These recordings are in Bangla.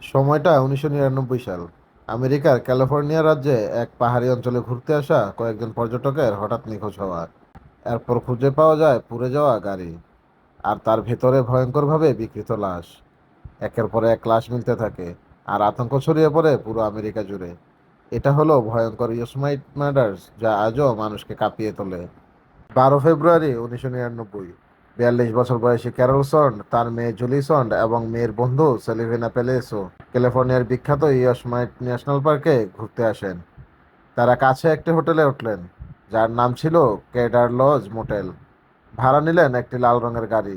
সময়টা উনিশশো নিরানব্বই সাল। আমেরিকার ক্যালিফোর্নিয়া রাজ্যে এক পাহাড়ি অঞ্চলে ঘুরতে আসা কয়েকজন পর্যটকের হঠাৎ নিখোঁজ হওয়া। এরপর খুঁজে পাওয়া যায় পুড়ে যাওয়া গাড়ি আর তার ভেতরে ভয়ঙ্করভাবে বিকৃত লাশ। একের পর এক লাশ মিলতে থাকে আর আতঙ্ক ছড়িয়ে পড়ে পুরো আমেরিকা জুড়ে। এটা হলো ভয়ঙ্কর ইয়োসমাইট মার্ডার্স যা আজও মানুষকে কাঁপিয়ে তোলে। বারো ফেব্রুয়ারি উনিশশো নিরানব্বই বিয়াল্লিশ বছর বয়সী ক্যারল সন্ড, তার মেয়ে জুলি সন্ড এবং মেয়ের বন্ধু সেলিভিনা পেলেসো ক্যালিফোর্নিয়ার বিখ্যাত ইয়সমাইট ন্যাশনাল পার্কে ঘুরতে আসেন। তারা কাছে একটি হোটেলে উঠলেন, যার নাম ছিল কেডার লজ মোটেল। ভাড়া নিলেন একটি লাল রঙের গাড়ি।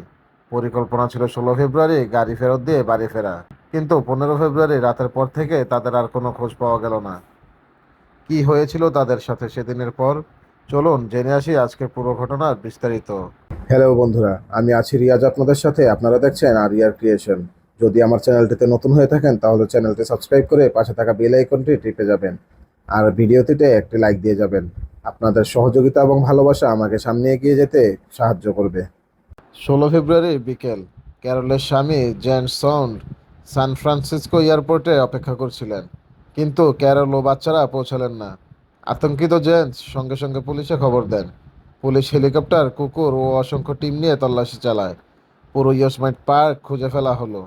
পরিকল্পনা ছিল ষোলো ফেব্রুয়ারি গাড়ি ফেরত দিয়ে বাড়ি ফেরা, কিন্তু পনেরো ফেব্রুয়ারি রাতের পর থেকে তাদের আর কোনো খোঁজ পাওয়া গেল না। কি হয়েছিল তাদের সাথে সেদিনের পর? চলুন জেনে আসি আজকের পুরো ঘটনার বিস্তারিত। হ্যালো বন্ধুরা, আমি আছি রিয়াজ আপনাদের সাথে। আপনারা দেখছেন আর রিয়ার ক্রিয়েশন। যদি আমার চ্যানেলটিতে নতুন হয়ে থাকেন, তাহলে চ্যানেলটি সাবস্ক্রাইব করে পাশে থাকা বেল আইকনটি টিপে যাবেন। আর ভিডিওটিতে একটি লাইক দিয়ে যাবেন। আপনাদের সহযোগিতা এবং ভালোবাসা আমাকে সামনে এগিয়ে যেতে সাহায্য করবে। ষোলো ফেব্রুয়ারি বিকেল ক্যারলের স্বামী জেন সাউন্ড সান ফ্রান্সিসকো এয়ারপোর্টে অপেক্ষা করছিলেন। কিন্তু ক্যারল ও বাচ্চারা পৌঁছালেন না। আতঙ্কিত জেন্স সঙ্গে সঙ্গে পুলিশে খবর দেন। পুলিশ হেলিকপ্টার, কুকুর ও অসংখ্য টিম নিয়ে তল্লাশি চালায়। পুরো ইয়সমাইট পার্ক খুঁজে ফেলা হলো,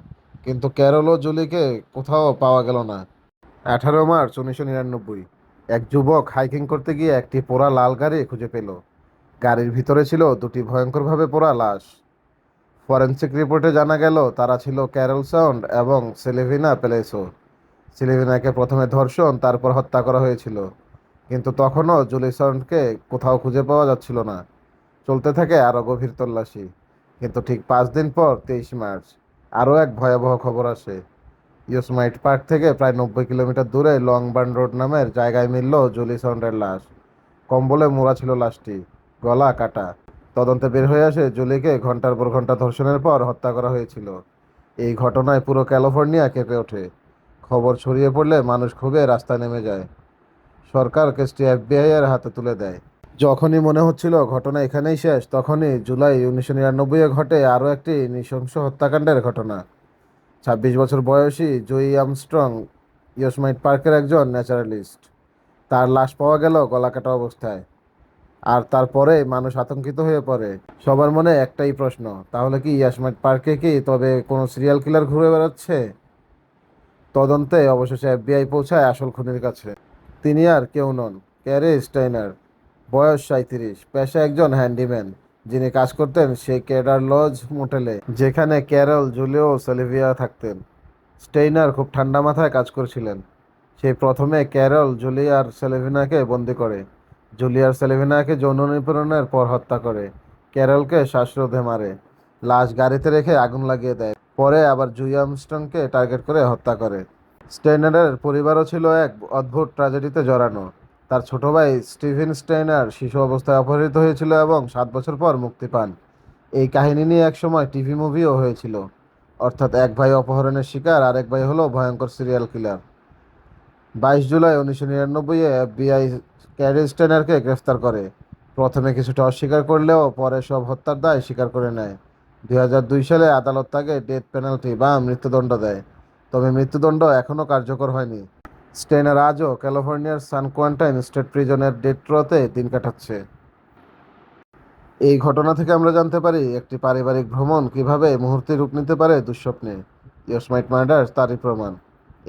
কিন্তু ক্যারল ও জুলিকে কোথাও পাওয়া গেল না। আঠারো মার্চ উনিশশো নিরানব্বই, এক যুবক হাইকিং করতে গিয়ে একটি পোড়া লাল গাড়ি খুঁজে পেল। গাড়ির ভিতরে ছিল দুটি ভয়ঙ্করভাবে পোড়া লাশ। ফরেন্সিক রিপোর্টে জানা গেল, তারা ছিল ক্যারল সাউন্ড এবং সেলেভিনা পেলেসো। সেলেভিনাকে প্রথমে ধর্ষণ, তারপর হত্যা করা হয়েছিল। কিন্তু তখনও জুলি সাউন্ডকে কোথাও খুঁজে পাওয়া যাচ্ছিল না। চলতে থাকে আরও গভীর তল্লাশি। কিন্তু ঠিক পাঁচ দিন পর তেইশ মার্চ, আরও এক ভয়াবহ খবর আসে। ইয়োসমাইট পার্ক থেকে প্রায় নব্বই কিলোমিটার দূরে লং বার্ন রোড নামের জায়গায় মিলল জুলি সাউন্ডের লাশ। কম্বলে মোড়া ছিল লাশটি, গলা কাটা। তদন্তে বের হয়ে আসে জুলিকে ঘণ্টার পর ঘণ্টা ধর্ষণের পর হত্যা করা হয়েছিল। এই ঘটনায় পুরো ক্যালিফোর্নিয়া কেঁপে ওঠে। খবর ছড়িয়ে পড়লে মানুষ ক্ষোভে রাস্তায় নেমে যায়। সরকার কেসটি এফবিআই এর হাতে তুলে দেয়। যখনই মনে হচ্ছিল ঘটনা এখানেই শেষ, তখনই জুলাই উনিশশো নিরানব্বইয়ে ঘটে আরও একটি নৃশংস হত্যাকাণ্ডের ঘটনা। ছাব্বিশ বছর বয়সী জয়ী আমস্ট্রং, ইয়সমাইট পার্কের একজন ন্যাচারালিস্ট। তার লাশ পাওয়া গেল গলাকাটা অবস্থায়। আর তারপরে মানুষ আতঙ্কিত হয়ে পড়ে। সবার মনে একটাই প্রশ্ন, তাহলে কি ইয়াসমাইট পার্কে কি তবে কোনো সিরিয়াল কিলার ঘুরে বেড়াচ্ছে? তদন্তে অবশেষে এফবিআই পৌঁছায় আসল খুনির কাছে। তিনি আর কেউ নন। ক্যারে স্টাইনার, বয়স সাঁত্রিশ পেশা একজন হ্যান্ডিম্যান। যিনি কাজ করতেন সেই কেডার লজ মোটেলে, যেখানে ক্যারল, জুলিও সেলিভিয়া থাকতেন। স্টেইনার খুব ঠান্ডা মাথায় কাজ করছিলেন। সেই প্রথমে ক্যারল জুলিয়ার সেলেভিনাকে বন্দি করে। জুলিয়ার সেলেভিনাকে যৌন নিপীড়নের পর হত্যা করে। ক্যারলকে শ্বাসরোধে মারে। লাশ গাড়িতে রেখে আগুন লাগিয়ে দেয়। পরে আবার জুই আমস্ট্রংকে টার্গেট করে হত্যা করে। স্টেইনারের পরিবারও ছিল এক অদ্ভুত ট্র্যাজেডিতে জড়ানো। তার ছোট ভাই স্টিভেন স্টেইনার শিশু অবস্থায় অপহৃত হয়েছিল এবং সাত বছর পর মুক্তি পান। এই কাহিনী নিয়ে একসময় টিভি মুভিও হয়েছিল। অর্থাৎ এক ভাই অপহরণের শিকার আর এক ভাই হলো ভয়ঙ্কর সিরিয়াল কিলার। বাইশ জুলাই উনিশশো নিরানব্বই এফবিআই ক্যারি স্টেনারকে গ্রেফতার করে। প্রথমে কিছুটা অস্বীকার করলেও পরে সব হত্যার দায় স্বীকার করে নেয়। দুই হাজার দুই সালে আদালত তাকে ডেথ পেনাল্টি বা মৃত্যুদণ্ড দেয়। তবে মৃত্যুদণ্ড এখনও কার্যকর হয়নি। স্টেনার আজও ক্যালিফোর্নিয়ার সান কোয়ান্টাইন স্টেট প্রিজনের ডেথ রোতে দিন কাটাচ্ছে। এই ঘটনা থেকে আমরা জানতে পারি, একটি পারিবারিক ভ্রমণ কীভাবে মুহূর্তে রূপ নিতে পারে দুঃস্বপ্নে। ইয়সমাইট মার্ডার তারই প্রমাণ।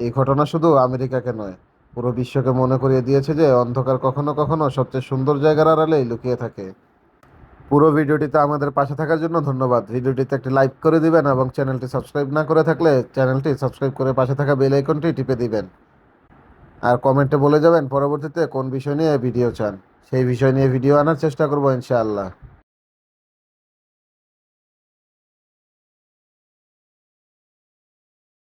এই ঘটনা শুধু আমেরিকাকে নয়, পুরো বিশ্বকে মনে করিয়ে দিয়েছে যে অন্ধকার কখনো কখনো সবচেয়ে সুন্দর জায়গার আড়ালেই লুকিয়ে থাকে। পুরো ভিডিওটিতে আমাদের পাশে থাকার জন্য ধন্যবাদ। ভিডিওটিতে একটি লাইক করে দিবেন এবং চ্যানেলটি সাবস্ক্রাইব না করে থাকলে চ্যানেলটি সাবস্ক্রাইব করে পাশে থাকা বেল আইকনটি টিপে দিবেন। আর কমেন্টে বলে যাবেন পরবর্তীতে কোন বিষয় নিয়ে ভিডিও চান। সেই বিষয় নিয়ে ভিডিও আনার চেষ্টা করব ইনশাআল্লাহ।